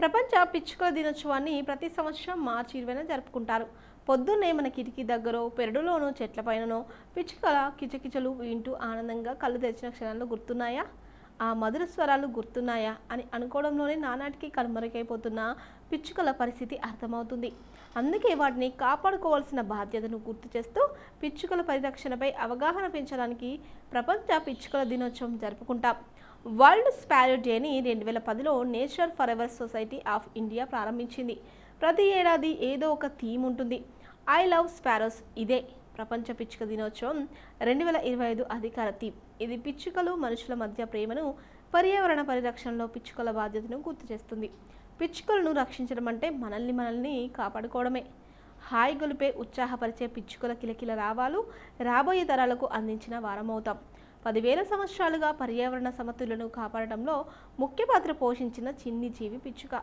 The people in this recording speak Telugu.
ప్రపంచ పిచ్చుకల దినోత్సవాన్ని ప్రతి సంవత్సరం మార్చి ఇరవైన జరుపుకుంటారు. పొద్దున్నే మన కిటికీ దగ్గరో పెరడులోనో చెట్లపైననో పిచ్చుకల కిచకిచలు వింటూ ఆనందంగా కళ్ళు తెరిచిన క్షణాలు గుర్తున్నాయా? ఆ మధుర స్వరాలు గుర్తున్నాయా? అని అనుకోవడంలోనే నానాటికి కనుమరుగైపోతున్న పిచ్చుకల పరిస్థితి అర్థమవుతుంది. అందుకే వాటిని కాపాడుకోవాల్సిన బాధ్యతను గుర్తు చేస్తూ పిచ్చుకల పరిరక్షణపై అవగాహన పెంచడానికి ప్రపంచ పిచ్చుకల దినోత్సవం జరుపుకుంటాం. వరల్డ్ స్పారో డేని రెండు వేల పదిలో nature forever society of India ప్రారంభించింది. ప్రతి ఏడాది ఏదో ఒక థీమ్ ఉంటుంది. ఐ లవ్ స్పారోస్ ఇదే ప్రపంచ పిచ్చుక దినోత్సవం రెండు వేల ఇరవై ఐదు అధికార థీమ్. ఇది పిచ్చుకలు మనుషుల మధ్య ప్రేమను పర్యావరణ పరిరక్షణలో పిచ్చుకల బాధ్యతను గుర్తు చేస్తుంది. పిచ్చుకలను రక్షించడం అంటే మనల్ని మనల్ని కాపాడుకోవడమే. హాయి గొలిపే ఉత్సాహపరిచే పిచ్చుకల కిలకిల రావాలు రాబోయే తరాలకు అందించిన వారమవుతాం. పదివేల సంవత్సరాలుగా పర్యావరణ సమతులను కాపాడడంలో ముఖ్య పాత్ర పోషించిన చిన్ని జీవి పిచ్చుక.